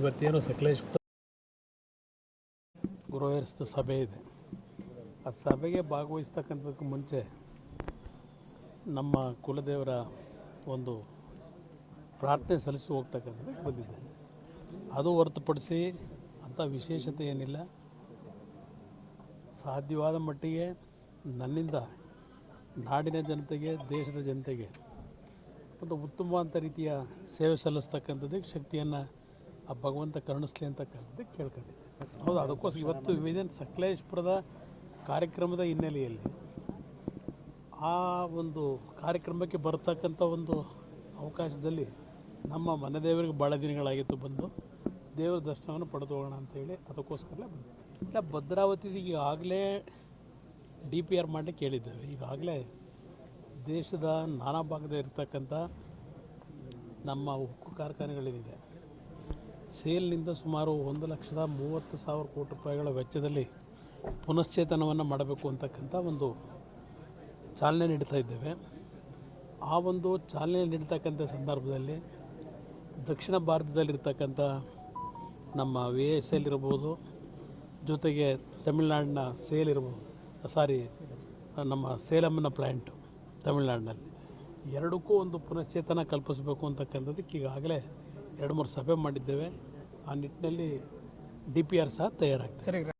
ಇವತ್ತೇನು ಸಕಲೇಶ್ಪುರ ಗೃಹಸ್ಥ ಸಭೆ ಇದೆ. ಆ ಸಭೆಗೆ ಭಾಗವಹಿಸ್ತಕ್ಕಂಥದಕ್ಕೆ ಮುಂಚೆ ನಮ್ಮ ಕುಲದೇವರ ಒಂದು ಪ್ರಾರ್ಥನೆ ಸಲ್ಲಿಸಿ ಹೋಗ್ತಕ್ಕಂಥದ್ದು ಬಂದಿದೆ. ಅದು ಹೊರತುಪಡಿಸಿ ಅಂಥ ವಿಶೇಷತೆ ಏನಿಲ್ಲ. ಸಾಧ್ಯವಾದ ಮಟ್ಟಿಗೆ ನನ್ನಿಂದ ನಾಡಿನ ಜನತೆಗೆ, ದೇಶದ ಜನತೆಗೆ ಒಂದು ಉತ್ತಮವಾದಂಥ ರೀತಿಯ ಸೇವೆ ಸಲ್ಲಿಸ್ತಕ್ಕಂಥದ್ದಕ್ಕೆ ಶಕ್ತಿಯನ್ನು ಆ ಭಗವಂತ ಕರುಣಿಸ್ಲಿ ಅಂತಕ್ಕಂಥದ್ದು ಕೇಳ್ಕೊಂಡಿದ್ದೆ ಹೌದು, ಅದಕ್ಕೋಸ್ಕರ ಇವತ್ತು ಇದೇನು ಸಕಲೇಶ್ಪುರದ ಕಾರ್ಯಕ್ರಮದ ಹಿನ್ನೆಲೆಯಲ್ಲಿ ಆ ಒಂದು ಕಾರ್ಯಕ್ರಮಕ್ಕೆ ಬರ್ತಕ್ಕಂಥ ಒಂದು ಅವಕಾಶದಲ್ಲಿ ನಮ್ಮ ಮನೆ ದೇವರಿಗೆ ಭಾಳ ದಿನಗಳಾಗಿತ್ತು ಬಂದು ದೇವರ ದರ್ಶನವನ್ನು ಪಡೆದು ಹೋಗೋಣ ಅಂತೇಳಿ ಅದಕ್ಕೋಸ್ಕರ ಇಲ್ಲ ಭದ್ರಾವತಿಗೆ ಈಗಾಗಲೇ ಡಿ ಪಿ ಆರ್ ಮಾಡಲಿಕ್ಕೆ ಹೇಳಿದ್ದೇವೆ ಈಗಾಗಲೇ ದೇಶದ ನಾನಾ ಭಾಗದ ಇರ್ತಕ್ಕಂಥ ನಮ್ಮ ಉಕ್ಕು ಕಾರ್ಖಾನೆಗಳೇನಿದೆ ಸೇಲ್ನಿಂದ ಸುಮಾರು ಒಂದು ಲಕ್ಷದ ಮೂವತ್ತು ಸಾವಿರ ಕೋಟಿ ರೂಪಾಯಿಗಳ ವೆಚ್ಚದಲ್ಲಿ ಪುನಶ್ಚೇತನವನ್ನು ಮಾಡಬೇಕು ಅಂತಕ್ಕಂಥ ಒಂದು ಚಾಲನೆ ನೀಡ್ತಾ ಇದ್ದೇವೆ. ಆ ಒಂದು ಚಾಲನೆ ನೀಡ್ತಕ್ಕಂಥ ಸಂದರ್ಭದಲ್ಲಿ ದಕ್ಷಿಣ ಭಾರತದಲ್ಲಿರ್ತಕ್ಕಂಥ ನಮ್ಮ ವಿ ಎಸ್ ಎಲ್ ಇರ್ಬೋದು, ಜೊತೆಗೆ ತಮಿಳ್ನಾಡಿನ ಸೇಲ್ ಇರ್ಬೋದು, ಸಾರಿ, ನಮ್ಮ ಸೇಲಮ್ಮನ ಪ್ಲ್ಯಾಂಟು ತಮಿಳ್ನಾಡಿನಲ್ಲಿ. ಎರಡಕ್ಕೂ ಒಂದು ಪುನಶ್ಚೇತನ ಕಲ್ಪಿಸಬೇಕು ಅಂತಕ್ಕಂಥದ್ದಕ್ಕೆ ಈಗಾಗಲೇ ಎರಡು ಮೂರು ಸಭೆ ಮಾಡಿದ್ದೇವೆ. ಆ ನಿಟ್ಟಿನಲ್ಲಿ ಡಿ ಪಿ ಆರ್ ಸಹ ತಯಾರಾಗ್ತದೆ.